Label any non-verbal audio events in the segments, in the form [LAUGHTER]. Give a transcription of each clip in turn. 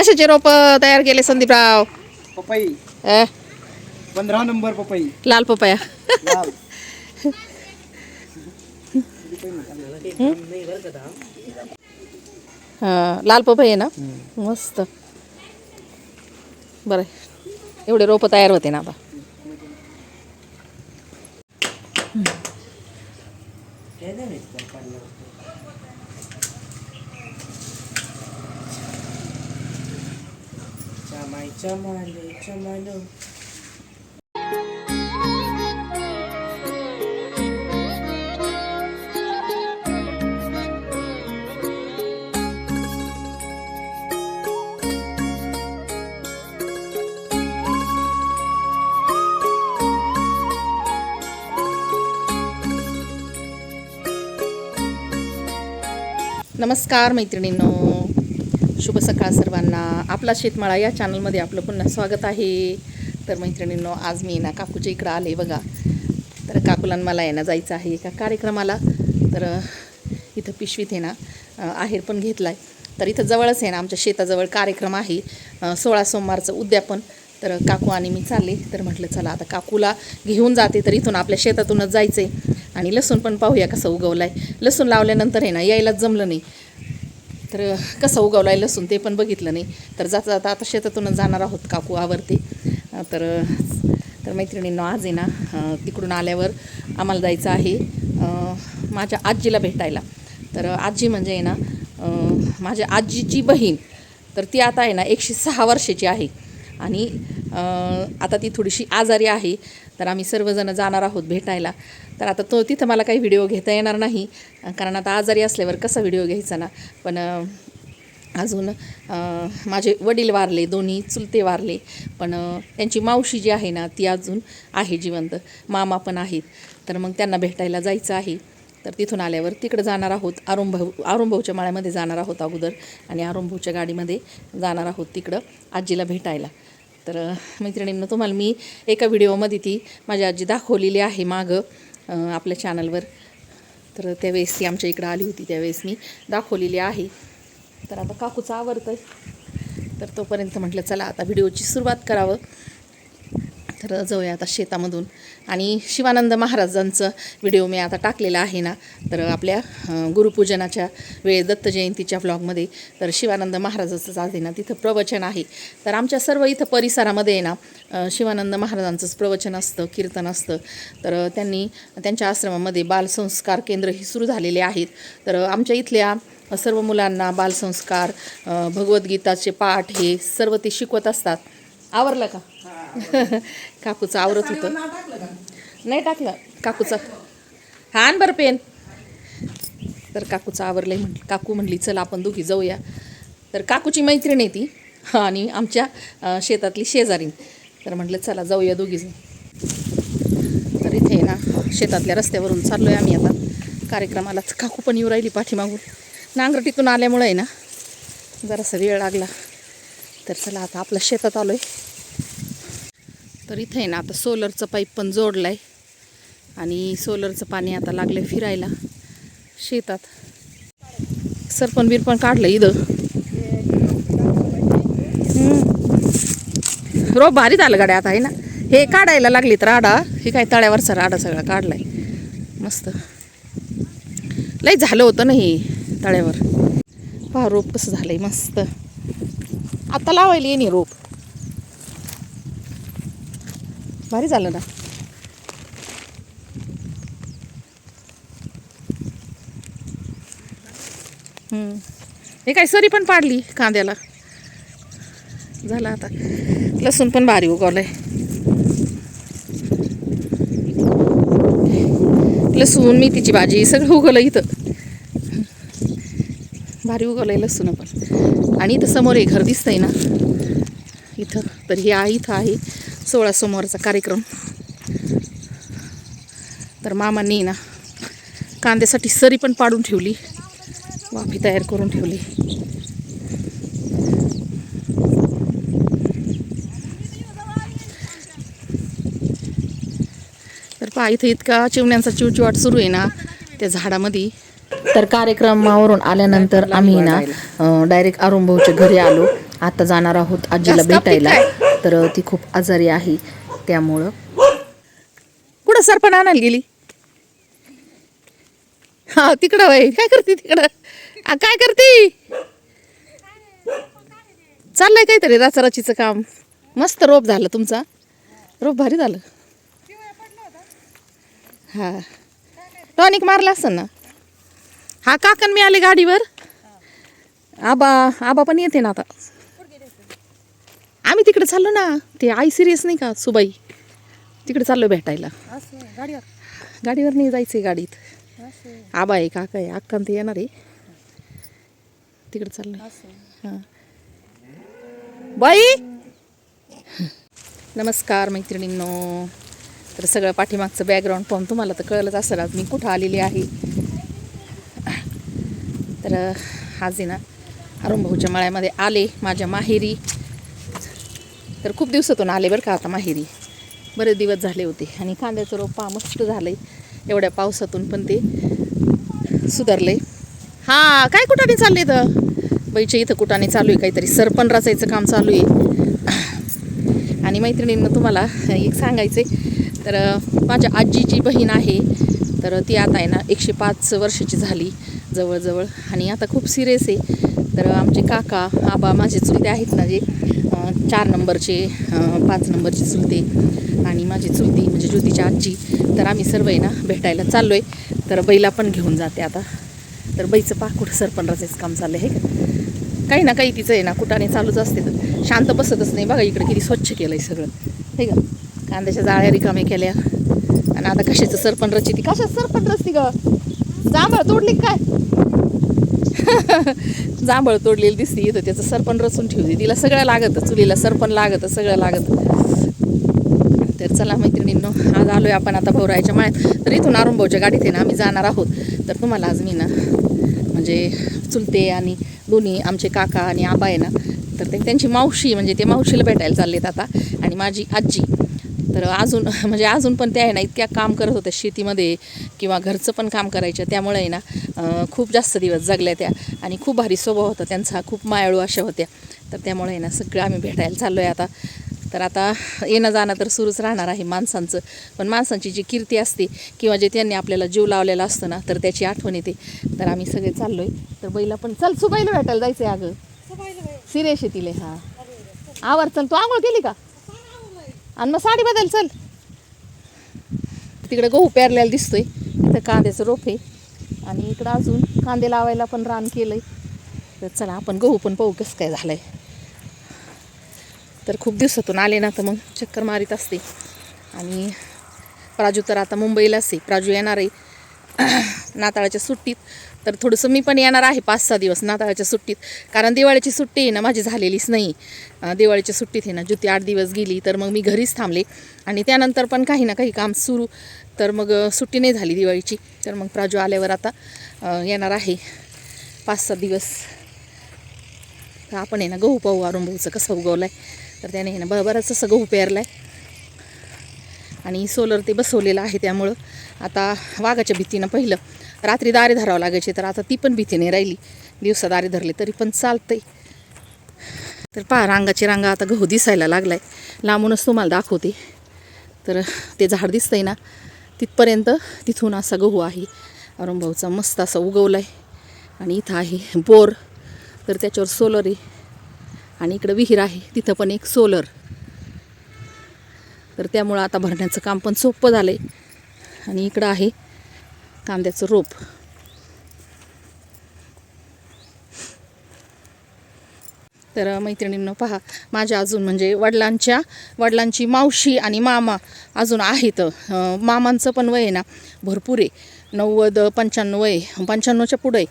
कशाचे रोप तयार केले संदीपराव? पपई. अ, पंधरा नंबर पपई. लाल पपया. लाल. हा लाल पपई आहे ना? मस्त. बरं. एवढे रोप तयार होते ना आता. चमाले चमालो नमस्कार मैत्रिणींनो शुभ सकाळ सर्वांना. आपला शेतमाळा या चॅनलमध्ये आपलं पुन्हा स्वागत आहे. तर मैत्रिणींनो आज मी ना काकूच्या इकडं आले बघा. तर काकूला मला आहे ना जायचं आहे एका कार्यक्रमाला. तर इथं पिशवीत आहे ना आहेर पण घेतला आहे तर इथं जवळच आहे ना आमच्या शेताजवळ कार्यक्रम आहे. सोळा सोमवारचं उद्यापन. तर काकू आणि मी चालले. तर म्हटलं चला आता काकूला घेऊन जाते. तर इथून आपल्या शेतातूनच जायचं आहे आणि लसूण पण पाहूया कसं उगवलं आहे लसूण लावल्यानंतर आहे ना यायलाच जमलं नाही. तर कसं उगवला आहे लसूण ते पण बघितलं नाही. तर जाता जाता आता शेतातूनच जाणार आहोत काकू आवरते. तर तर मैत्रिणींनो आज आहे ना तिकडून आल्यावर आम्हाला जायचं आहे माझ्या आजीला भेटायला. तर आजी म्हणजे आहे ना माझ्या आजीची बहीण. तर ती आता आहे ना एकशे सहा वर्षाची आहे. आणि आता ती थोडीशी आजारी आहे तर आम्ही सर्वजण जाणार आहोत भेटायला. तर आता तो तिथं मला काही व्हिडिओ घेता येणार नाही कारण आता आजारी असल्यावर कसा व्हिडिओ घ्यायचा ना? पण अजून माझे वडील वारले दोन्ही चुलते वारले पण त्यांची मावशी जी आहे ना ती अजून आहे जिवंत. मामा पण आहेत. तर मग त्यांना भेटायला जायचं आहे. तर तिथून आल्यावर तिकडं जाणार आहोत. आरुंभाऊ आरुंभाऊच्या माळ्यामध्ये जाणार आहोत अगोदर. आणि आरुंभाऊच्या गाडीमध्ये जाणार आहोत तिकडं आजीला भेटायला. तर मैत्रिणींना तुम्हाला मी एका व्हिडिओमध्ये ती माझी आजी दाखवलेली आहे मागं आपल्या चॅनलवर तर त्यावेळेस ती आमच्या इकडं आली होती त्यावेळेस मी दाखवलेली आहे. तर आता काकूचं आवडतं तर तोपर्यंत म्हटलं चला आता व्हिडिओची सुरुवात करावं. तर जाऊया आता शेतामधून. आणि शिवानंद महाराजांचं व्हिडिओ मी आता टाकलेला आहे ना तर आपल्या गुरुपूजनाच्या वेळेस दत्त जयंतीच्या ब्लॉगमध्ये तर शिवानंद महाराजाचं आज आहे ना तिथं प्रवचन आहे. तर आमच्या सर्व इथं परिसरामध्ये आहे ना शिवानंद महाराजांचंच प्रवचन असतं कीर्तन असतं. तर त्यांनी त्यांच्या आश्रमामध्ये बालसंस्कार केंद्र ही सुरू झालेले आहेत. तर आमच्या इथल्या सर्व मुलांना बालसंस्कार भगवद्गीताचे पाठ हे सर्व ते शिकवत असतात. आवरलं का? काकूचं आवरत होतं. नाही टाकलं. काकूचं. हा बरं पेन. तर काकूचं आवरलंय म्हटलं. काकू म्हटली चल आपण दोघी जाऊया. तर काकूची मैत्रीण आहे ती. आणि आमच्या शेतातली शेजारीण तर म्हटलं चला जाऊया दोघी तर इथे ना शेतातल्या रस्त्यावरून चाललो आहे आम्ही आता. कार्यक्रमाला काकू पण येऊ राहिली पाठीमागून. नांगरटीतून आल्यामुळं आहे ना जरासा वेळ लागला. तर चला आता आपल्या शेतात आलो आहे तर इथं आहे ना आता सोलरचं पाईप पण जोडलं आहे आणि सोलरचं पाणी आता लागलं फिरायला शेतात. सरपण बिरपण काढलं इथं. रोप भारीत आलं गाड्या आता आहे ना? हे काढायला लागली तर राडा हे काय तळ्यावरचा राडा सगळा काढलाय. मस्त. लय झालं होतं ना हे तळ्यावर. पहा रोप कसं झालंय मस्त. आता लावायला येणे रोप. भारी झालं ना. हे काय सरी पण पाडली कांद्याला. झालं आता. लसूण पण भारी उगवलंय. लसूण मेथीची भाजी सगळं उगवलं इथं. भारी उगवलंय लसूण पण. आणि इथं समोर हे घर दिसतंय ना. इथं. तर हे आहे इथं आहे. सोळा सोमवारचा कार्यक्रम. तर मामांनी ना कांद्यासाठी सरी पण पाडून ठेवली. वाफी तयार करून ठेवली. तर पहा इथं इतका चिवण्यांचा चिवचिवाट सुरू आहे ना त्या झाडामध्ये. तर कार्यक्रमावरून आल्यानंतर आम्ही ना डायरेक्ट अरुण भाऊच्या घरी आलो. आता जाणार आहोत आजीला भेटायला. तर ती खूप आजारी आहे. त्यामुळं. कुठं सरपण आणायला गेली? हा तिकडं वय काय करते तिकडं? काय करते? चाललंय काहीतरी राचाराचीचं काम. मस्त रोप झालं तुमचा. रोप भारी झालं. हा. टॉनिक मारला असतं ना? हा काकन मी आले गाडीवर. आबा आबा पण येते ना आता. आम्ही तिकडे चाललो ना ते आई सिरियस नाही का सुबाई? तिकडे चाललो भेटायला. गाडीवर? नाही जायचंय गाडीत. आबा आहे काका आहे अक्का ते येणार आहे. तिकडे चाललो. हां. बाई! नमस्कार मैत्रिणींनो. तर सगळं पाठीमागचं बॅकग्राऊंड पाहून तुम्हाला तर कळलंच असेल आज मी कुठं आलेली आहे. तर आज आहे ना अरुण भाऊच्या मळ्यामध्ये आले माझ्या माहेरी. तर खूप दिवसातून आले बरं का आता माहेरी. बरेच दिवस झाले होते. आणि कांद्याचं रोप पा मस्त झालं आहे एवढ्या पावसातून पण ते सुधारले हां काय कुठाने चालले तर बाईच्या इथं कुठाने चालू आहे काहीतरी. सरपण रचायचं काम चालू आहे आणि मैत्रिणींना तुम्हाला एक सांगायचं आहे तर माझ्या आजीची बहीण आहे. तर ती आता आहे ना एकशे पाच वर्षाची झाली जवळजवळ. आणि आता खूप सिरियस आहे. तर आमचे काका आबा माझे चुलते आहेत ना जे चार नंबरचे पाच नंबरची चुलते आणि माझी चुलती म्हणजे ज्योतीची आजी तर आम्ही सर्व आहे ना भेटायला चाललो आहे तर बैला पण घेऊन जाते आता. तर बैचं पाकुड सरपण रचायचं काम चाललं आहे का? काही ना काही तिचं आहे ना कुठाने चालूच असते तर. शांत बसतच नाही बघा इकडे किती स्वच्छ केलं आहे सगळं. हे का? कांद्याच्या जाळ्या रिकामे केल्या. आणि आता कशाचं सरपण रची ती कशाच सरपण रचती ग? जांभळ तोडली काय? [LAUGHS] जांभळ तोडलेली दिसती इथं त्याचं सरपण रचून ठेवते तिला सगळं लागतं चुलीला सरपण लागतं सगळं लागतं. तर चला मैत्रिणींनो आज आलोय आपण आता भवरायच्या माळ्यात. तर इथून अरुभावच्या गाडीत आहे ना आम्ही जाणार आहोत. तर तुम्हाला आज मी ना म्हणजे चुलते आणि दोन्ही आमचे काका आणि आबा आहे ना तर ते त्यांची मावशी म्हणजे ते मावशीला भेटायला चाललेत आता. आणि माझी आजी तर अजून [LAUGHS] म्हणजे अजून पण त्या आहे ना इतक्या काम करत होत्या शेतीमध्ये किंवा घरचं पण काम करायच्या त्यामुळे आहे ना खूप जास्त दिवस जगल्या त्या. आणि खूप भारी स्वभाव होता त्यांचा. खूप मायाळू अशा होत्या. तर त्यामुळे आहे ना सगळं आम्ही भेटायला चाललो आहे आता. तर आता येणं जाणं तर सुरूच राहणार आहे माणसांचं. पण माणसांची जी कीर्ती असते किंवा जे त्यांनी आपल्याला जीव लावलेला असतो ना तर त्याची आठवण येते. तर आम्ही सगळे चाललोय. तर बैला पण चल सुबाईला भेटायला जायचं आहे अगं सिरेश येतील हां. आवर चल तू आंघोळ केली का? आणि मग साडी बदल चल. तिकडे गहू पेरलेला दिसतोय. इथं कांद्याचं रोप आहे. आणि इकडं अजून कांदे लावायला पण रान केलंय. तर चला आपण गहू पण पाहू कसं काय झालंय. तर खूप दिवसातून आले ना तर मग चक्कर मारीत असते. आणि प्राजू तर आता मुंबईला असते प्राजू येणार आहे. [CLEARS THROAT] नाताळाच्या सुट्टीत. तर थोडंसं मी पण येणार आहे पाच सहा दिवस नाताळाच्या सुट्टीत. कारण दिवाळीची सुट्टी आहे ना माझी झालेलीच नाही. दिवाळीच्या सुट्टीत आहे ना ज्योती आठ दिवस गेली तर मग मी घरीच थांबले. आणि त्यानंतर पण काही ना काही काम सुरू. तर मग सुट्टी नाही झाली दिवाळीची. तर मग प्राजू आल्यावर आता येणार आहे. पाच सहा दिवस. तर आपण आहे ना गहू पाहू अरुण कसं उगवलं आहे तर त्याने आहे ना ब बराच असं गहू पेरला आहे आणि सोलर ते बसवलेलं आहे त्यामुळं. आता वाघाच्या भीतीनं पहिलं रात्री दारे धरावं लागायचे तर आता ती पण भीती नाही राहिली. दिवसा दारे धरले तरी पण चालतंय. तर पहा रांगाची रांगा आता गहू दिसायला लागलाय. लांबूनच तुम्हाला दाखवते. तर ते झाड दिसतंय ना तिथपर्यंत तिथून असा गहू आहे. अरुणभाऊचा मस्त असा उगवला आहे आणि इथं आहे बोर. तर त्याच्यावर सोलर आहे. आणि इकडं विहीर आहे. तिथं पण एक सोलर तर त्यामुळं आता भरण्याचं काम पण सोपं झालं आहे आणि इकडं आहे कांद्याचं रोप. तर मैत्रिणींनो पहा माझ्या अजून म्हणजे वडिलांच्या वडिलांची मावशी आणि मामा अजून आहेत. मामांचं पण वय आहे ना भरपूर आहे. नव्वद पंच्याण्णव वय पंच्याण्णवच्या पुढं आहे.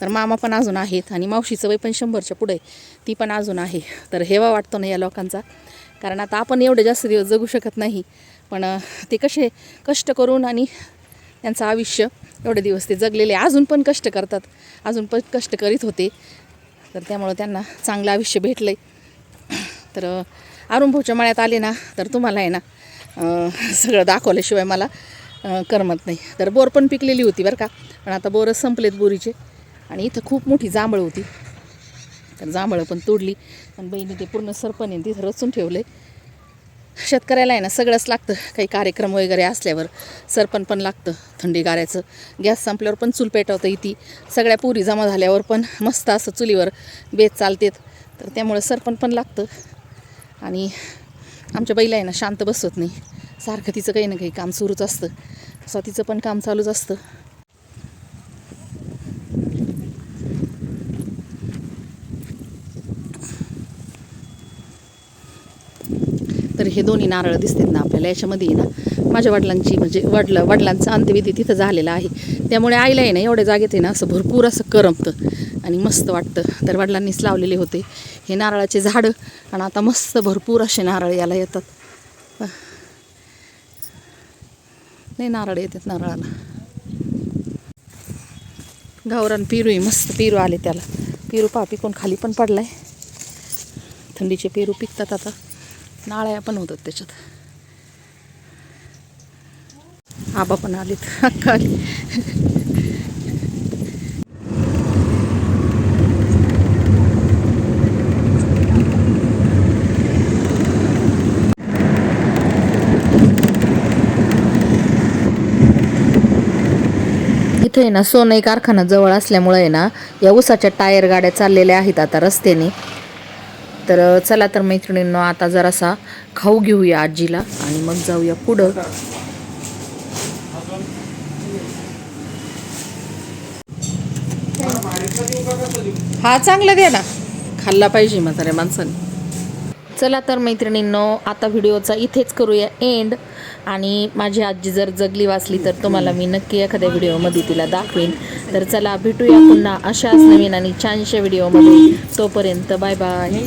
तर मामा पण अजून आहेत आणि मावशीचं वय पण शंभरच्या पुढं आहे. ती पण अजून आहे. तर हेवा वाटतो ना या लोकांचा. कारण आता आपण एवढे जास्त दिवस जगू शकत नाही. पण ते कसे कष्ट करून आणि त्यांचं आयुष्य एवढे दिवस ते जगलेले अजून पण कष्ट करतात अजून पण कष्ट करीत होते. तर त्यामुळं त्यांना चांगलं आयुष्य भेटलं आहे तर अं, अरुण भाऊच्या मळ्यात आले ना तर तुम्हाला आहे ना सगळं दाखवल्याशिवाय मला करमत नाही. तर बोर पण पिकलेली होती बरं का पण आता बोरं संपलेत बोरीचे. आणि इथं खूप मोठी जांभळं होती. तर जांभळं पण तोडली. आणि बहिणी ते पूर्ण सरपणे तिथं रचून ठेवले शेतकऱ्याला आहे ना सगळंच लागतं. काही कार्यक्रम वगैरे असल्यावर सरपण पण लागतं थंडी गाऱ्याचं. गॅस संपल्यावर पण चूल पेटवता येते. सगळ्या पुरी जमा झाल्यावर पण मस्त असं चुलीवर बेत चालतेत. तर त्यामुळं सरपण पण लागतं. आणि आमच्या बैला आहे ना शांत बसत नाही. सारखं तिचं काही ना काही काम सुरूच असतं. स्वतःचं पण काम चालूच असतं. तर हे दोन्ही नारळ दिसतात ना आपल्याला. याच्यामध्ये ना माझ्या वडिलांची म्हणजे वडलं वडिलांचा अंत्यविधी तिथं झालेला आहे. त्यामुळे आईला आहे ना एवढ्या जागेत आहे ना असं भरपूर असं करमतं आणि मस्त वाटतं. तर वडिलांनीच लावलेले होते हे नारळाचे झाडं. आणि आता मस्त भरपूर असे नारळ याला येतात. नाही नारळ येतात नारळाला. गावरान पिरू आहे मस्त पेरू आले त्याला. पेरू पा पिकून खाली पण पडला आहे थंडीचे पेरू पिकतात आता. नाळ्या पण होतात त्याच्यात. आबा पण आलीत. अक्का आली. इथे आहे ना सोनई कारखाना जवळ असल्यामुळे आहे ना या उसाच्या टायर गाड्या चाललेल्या आहेत आता रस्त्याने. तर चला तर मैत्रिणींनो आता जरासा खाऊ घेऊया आजीला आणि मग जाऊया पुढं. हा चांगला द्या ना. खाल्ला पाहिजे म्हाताऱ्या माणसाने. चला तर मैत्रिणींनो आता व्हिडिओचा इथेच करूया एंड आणि माझी आजी जर जगली वाचली तर तुम्हाला मी नक्की एखाद्या व्हिडिओमध्ये तिला दाखवेन. तर चला भेटूया पुन्हा अशाच नवीन आणि छानशा व्हिडिओमध्ये. तोपर्यंत बाय बाय.